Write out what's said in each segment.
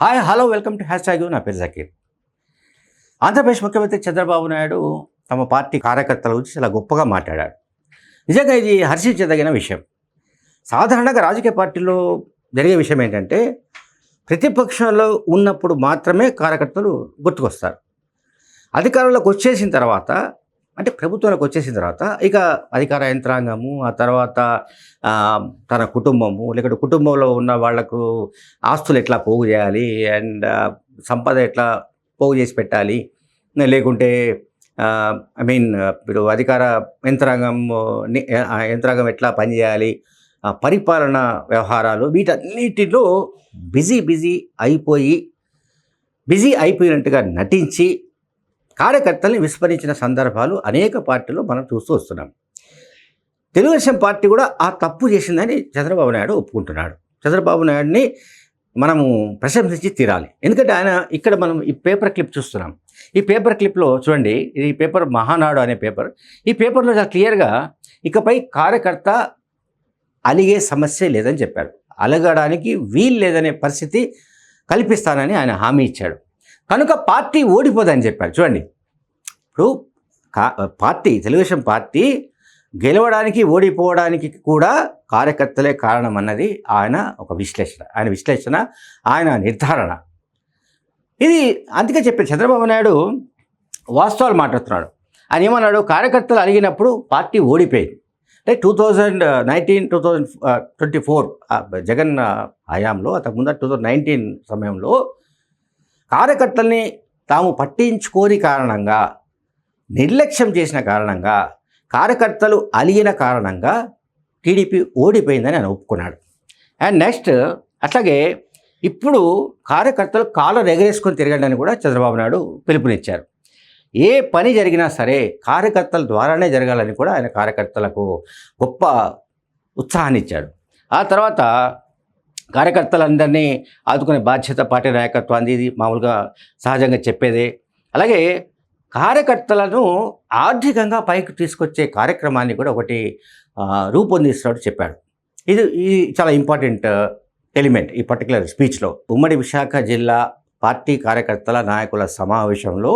Hi hello welcome to hashtag నా పేరు జకీర్. ఆంధ్రప్రదేశ్ ముఖ్యమంత్రి చంద్రబాబు నాయుడు తమ పార్టీ కార్యకర్తల గురించి చాలా గొప్పగా మాట్లాడాడు నిజంగా ఇది హర్షించదగిన విషయం. సాధారణంగా రాజకీయ పార్టీలో జరిగే విషయం ఏంటంటే ప్రతిపక్షంలో ఉన్నప్పుడు మాత్రమే కార్యకర్తలు గుర్తుకొస్తారు. అధికారంలోకి వచ్చేసిన తర్వాత అంటే ప్రభుత్వంలోకి వచ్చేసిన తర్వాత ఇక అధికార యంత్రాంగము ఆ తర్వాత తన కుటుంబము లేకపోతే కుటుంబంలో ఉన్న వాళ్ళకు ఆస్తులు ఎట్లా పోగు చేయాలి అండ్ సంపద ఎట్లా పోగు చేసి పెట్టాలి లేకుంటే ఐ మీన్ ఇప్పుడు అధికార యంత్రాంగం యంత్రాంగం ఎట్లా పనిచేయాలి పరిపాలన వ్యవహారాలు వీటన్నిటిలో బిజీ బిజీ అయిపోయి బిజీ అయిపోయినట్టుగా నటించి కార్యకర్తల్ని విస్మరించిన సందర్భాలు అనేక పార్టీలు మనం చూస్తూ వస్తున్నాం. తెలుగుదేశం పార్టీ కూడా ఆ తప్పు చేసిందని చంద్రబాబు నాయుడు ఒప్పుకుంటున్నాడు. చంద్రబాబు నాయుడిని మనము ప్రశంసించి తీరాలి. ఎందుకంటే ఆయన ఇక్కడ మనం ఈ పేపర్ క్లిప్ చూస్తున్నాం. ఈ పేపర్ క్లిప్లో చూడండి ఈ పేపర్ మహానాడు అనే పేపర్. ఈ పేపర్లో చాలా క్లియర్గా ఇకపై కార్యకర్త అలిగే సమస్య లేదని చెప్పాడు అలగడానికి వీలు లేదనే పరిస్థితి కల్పిస్తానని ఆయన హామీ ఇచ్చాడు. కనుక పార్టీ ఓడిపోదని చెప్పారు. చూడండి. ఇప్పుడు పార్టీ తెలుగుదేశం పార్టీ గెలవడానికి ఓడిపోవడానికి కూడా కార్యకర్తలే కారణం అన్నది ఆయన ఒక విశ్లేషణ. ఆయన విశ్లేషణ ఆయన నిర్ధారణ. ఇది అందుకే చెప్పారు. చంద్రబాబు నాయుడు వాస్తవాలు మాట్లాడుతున్నాడు. ఆయన ఏమన్నాడు? కార్యకర్తలు అడిగినప్పుడు పార్టీ ఓడిపోయింది. అంటే two thousand nineteen two thousand twenty four Jagan హయాంలో అంతకుముందు టూ థౌజండ్ నైన్టీన్ సమయంలో కార్యకర్తల్ని తాము పట్టించుకోని కారణంగా నిర్లక్ష్యం చేసిన కారణంగా కార్యకర్తలు అలిగిన కారణంగా టీడీపీ ఓడిపోయిందని ఆయన ఒప్పుకున్నాడు. అండ్ నెక్స్ట్ అట్లాగే ఇప్పుడు కార్యకర్తలు కాళ్ళను ఎగరేసుకొని తిరగండి కూడా చంద్రబాబు నాయుడు పిలుపునిచ్చారు. ఏ పని జరిగినా సరే కార్యకర్తల ద్వారానే జరగాలని కూడా ఆయన కార్యకర్తలకు గొప్ప ఉత్సాహాన్ని ఇచ్చాడు ఆ తర్వాత కార్యకర్తలందరినీ ఆదుకునే బాధ్యత పార్టీ నాయకత్వాన్ని ఇది మామూలుగా సహజంగా చెప్పేదే. అలాగే కార్యకర్తలను ఆర్థికంగా పైకి తీసుకొచ్చే కార్యక్రమాన్ని కూడా ఒకటి రూపొందిస్తున్నట్టు చెప్పాడు. ఇది ఇది చాలా ఇంపార్టెంట్ ఎలిమెంట్ ఈ పర్టికులర్ స్పీచ్లో. ఉమ్మడి విశాఖ జిల్లా పార్టీ కార్యకర్తల నాయకుల సమావేశంలో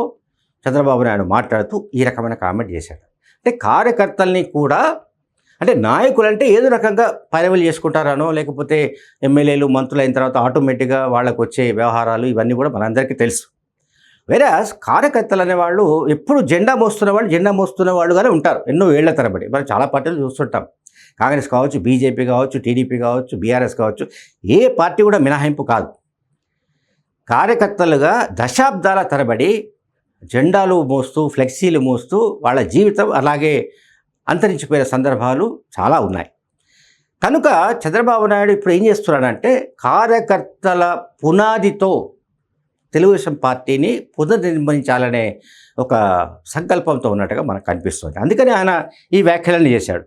చంద్రబాబు నాయుడు మాట్లాడుతూ ఈ రకమైన కామెంట్ చేశాడు. అంటే కార్యకర్తల్ని కూడా అంటే నాయకులు అంటే ఏదో రకంగా పదవులు చేసుకుంటారనో లేకపోతే ఎమ్మెల్యేలు మంత్రులు అయిన తర్వాత ఆటోమేటిక్గా వాళ్ళకు వచ్చే వ్యవహారాలు ఇవన్నీ కూడా మనందరికీ తెలుసు. వేరే కార్యకర్తలు అనేవాళ్ళు ఎప్పుడు జెండా మోస్తున్న వాళ్ళు జెండా మోస్తున్న వాళ్ళుగానే ఉంటారు. ఎన్నో ఏళ్ళ తరబడి. మనం చాలా పార్టీలు చూస్తుంటాం. కాంగ్రెస్ కావచ్చు బీజేపీ కావచ్చు టీడీపీ కావచ్చు బీఆర్ఎస్ కావచ్చు ఏ పార్టీ కూడా మినహాయింపు కాదు. కార్యకర్తలుగా దశాబ్దాల తరబడి జెండాలు మోస్తూ ఫ్లెక్సీలు మోస్తూ వాళ్ళ జీవితం అలాగే అంతరించిపోయిన సందర్భాలు చాలా ఉన్నాయి. కనుక చంద్రబాబు నాయుడు ఇప్పుడు ఏం చేస్తున్నాడంటే కార్యకర్తల పునాదితో తెలుగుదేశం పార్టీని పునర్నిర్మించాలనే ఒక సంకల్పంతో ఉన్నట్టుగా మనకు కనిపిస్తుంది అందుకని ఆయన ఈ వ్యాఖ్యలను చేశాడు.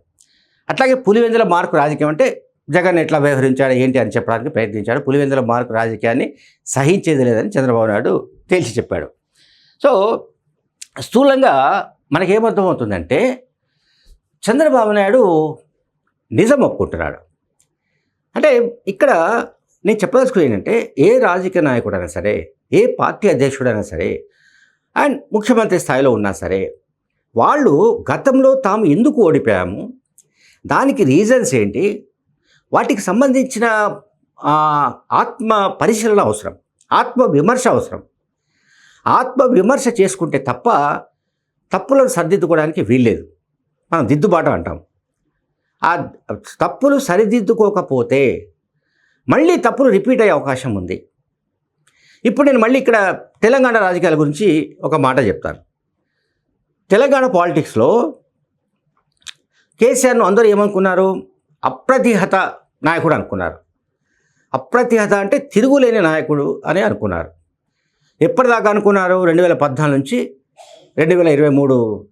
అట్లాగే పులివెందుల మార్కు రాజకీయం అంటే జగన్ ఎట్లా వ్యవహరించాడు ఏంటి అని చెప్పడానికి ప్రయత్నించాడు. పులివెందుల మార్కు రాజకీయాన్ని సహించేది లేదని చంద్రబాబు నాయుడు తేల్చి చెప్పాడు. సో స్థూలంగా మనకేమర్థమవుతుందంటే చంద్రబాబు నాయుడు నిజం ఒప్పుకుంటున్నాడు అంటే ఇక్కడ నేను చెప్పదలుచుకుని ఏంటంటే ఏ రాజకీయ నాయకుడైనా సరే ఏ పార్టీ అధ్యక్షుడైనా సరే అండ్ ముఖ్యమంత్రి స్థాయిలో ఉన్నా సరే వాళ్ళు గతంలో తాము ఎందుకు ఓడిపోయాము దానికి రీజన్స్ ఏంటి వాటికి సంబంధించిన ఆత్మ పరిశీలన అవసరం ఆత్మ విమర్శ అవసరం. ఆత్మ విమర్శ చేసుకుంటే తప్ప తప్పులను సర్దిద్దుకోవడానికి వీల్లేదు. మనం దిద్దుబాటు అంటాం. ఆ తప్పులు సరిదిద్దుకోకపోతే మళ్ళీ తప్పులు రిపీట్ అయ్యే అవకాశం ఉంది. ఇప్పుడు నేను మళ్ళీ ఇక్కడ తెలంగాణ రాజకీయాల గురించి ఒక మాట చెప్తాను. తెలంగాణ పాలిటిక్స్లో కేసీఆర్ను అందరూ ఏమనుకున్నారు? అప్రతిహత నాయకుడు అనుకున్నారు. అప్రతిహత అంటే తిరుగులేని నాయకుడు అని అనుకున్నారు. ఎప్పటిదాకా అనుకున్నారు? రెండు వేల పద్నాలుగు నుంచి రెండు వేల ఇరవై మూడు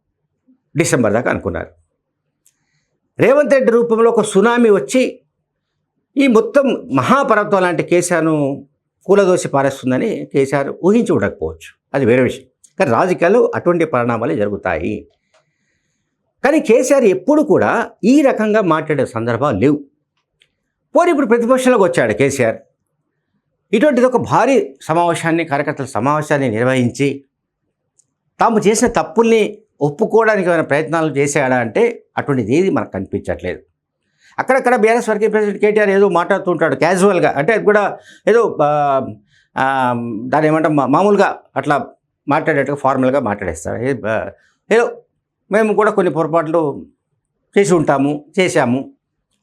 డిసెంబర్ దాకా అనుకున్నారు. రేవంత్ రెడ్డి రూపంలో ఒక సునామీ వచ్చి ఈ మొత్తం మహాపర్వతం లాంటి కేసీఆర్ను కూలదోసి పారేస్తుందని కేసీఆర్ ఊహించి ఉండకపోవచ్చు. అది వేరే విషయం. కానీ రాజకీయాలు అటువంటి పరిణామాలే జరుగుతాయి. కానీ కేసీఆర్ ఎప్పుడు కూడా ఈ రకంగా మాట్లాడే సందర్భాలు లేవు. పోనీ ఇప్పుడు ప్రతిపక్షంలోకి వచ్చాడు కేసీఆర్. ఇటువంటిది ఒక భారీ సమావేశాన్ని కార్యకర్తల సమావేశాన్ని నిర్వహించి తాము చేసిన తప్పుల్ని ఒప్పుకోవడానికి ఏమైనా ప్రయత్నాలు చేశాడా అంటే అటువంటిది ఏది మనకు కనిపించట్లేదు. అక్కడక్కడ బీఆర్ఎస్ వర్కింగ్ ప్రెసిడెంట్ కేటీఆర్ ఏదో మాట్లాడుతుంటాడు క్యాజువల్గా. అంటే అది కూడా ఏదో దాని ఏమంటాం మామూలుగా అట్లా మాట్లాడేట్టుగా ఫార్మల్గా మాట్లాడేస్తాడు. ఏదో మేము కూడా కొన్ని పొరపాట్లు చేసి ఉంటాము చేశాము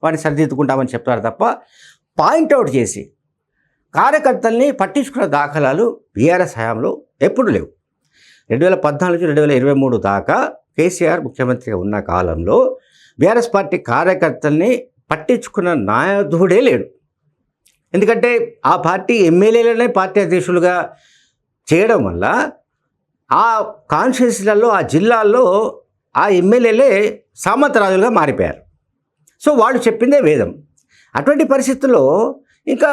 వాటిని సరిదిద్దుకుంటామని చెప్తారు తప్ప పాయింట్అవుట్ చేసి కార్యకర్తల్ని పట్టించుకున్న దాఖలాలు బీఆర్ఎస్ హయాంలో ఎప్పుడు లేవు. రెండు వేల పద్నాలుగు రెండు వేల ఇరవై మూడు దాకా కేసీఆర్ ముఖ్యమంత్రిగా ఉన్న కాలంలో బీఆర్ఎస్ పార్టీ కార్యకర్తల్ని పట్టించుకున్న నాయకుడే లేడు. ఎందుకంటే ఆ పార్టీ ఎమ్మెల్యేలనే పార్టీ అధ్యక్షులుగా చేయడం వల్ల ఆ కాన్స్టిట్యూన్సీలలో ఆ జిల్లాల్లో ఆ ఎమ్మెల్యేలే సామంతరాజులుగా మారిపోయారు. సో వాళ్ళు చెప్పిందే వేదం. అటువంటి పరిస్థితుల్లో ఇంకా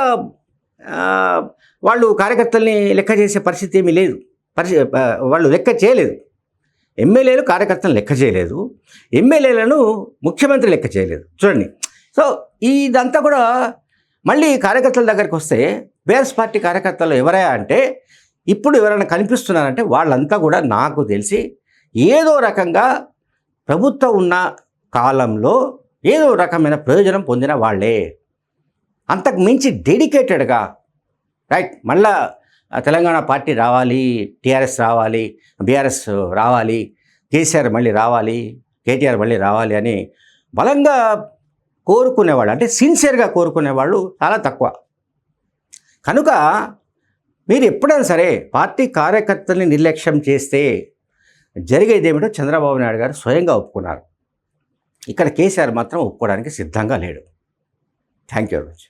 వాళ్ళు కార్యకర్తల్ని లెక్క చేసే పరిస్థితి ఏమీ లేదు. పరిస్థి వాళ్ళు లెక్క చేయలేదు. ఎమ్మెల్యేలు కార్యకర్తలను లెక్క చేయలేదు. ఎమ్మెల్యేలను ముఖ్యమంత్రి లెక్క చేయలేదు. చూడండి. సో ఇదంతా కూడా మళ్ళీ కార్యకర్తల దగ్గరికి వస్తే బీఆర్ఎస్ పార్టీ కార్యకర్తలు ఎవరయ్యా అంటే ఇప్పుడు ఎవరైనా కనిపిస్తున్నారంటే వాళ్ళంతా కూడా నాకు తెలిసి ఏదో రకంగా ప్రభుత్వం ఉన్న కాలంలో ఏదో రకమైన ప్రయోజనం పొందిన వాళ్ళే. అంతకు మించి డెడికేటెడ్గా రైట్ మళ్ళా తెలంగాణ పార్టీ రావాలి టీఆర్ఎస్ రావాలి బీఆర్ఎస్ రావాలి కేసీఆర్ మళ్ళీ రావాలి కేటీఆర్ మళ్ళీ రావాలి అని బలంగా కోరుకునేవాళ్ళు అంటే సిన్సియర్గా కోరుకునేవాళ్ళు చాలా తక్కువ. కనుక మీరు ఎప్పుడైనా సరే పార్టీ కార్యకర్తల్ని నిర్లక్ష్యం చేస్తే జరిగేది ఏమిటో చంద్రబాబు నాయుడు గారు స్వయంగా ఒప్పుకున్నారు. ఇక్కడ కేసీఆర్ మాత్రం ఒప్పుకోవడానికి సిద్ధంగా లేడు. Thank you very much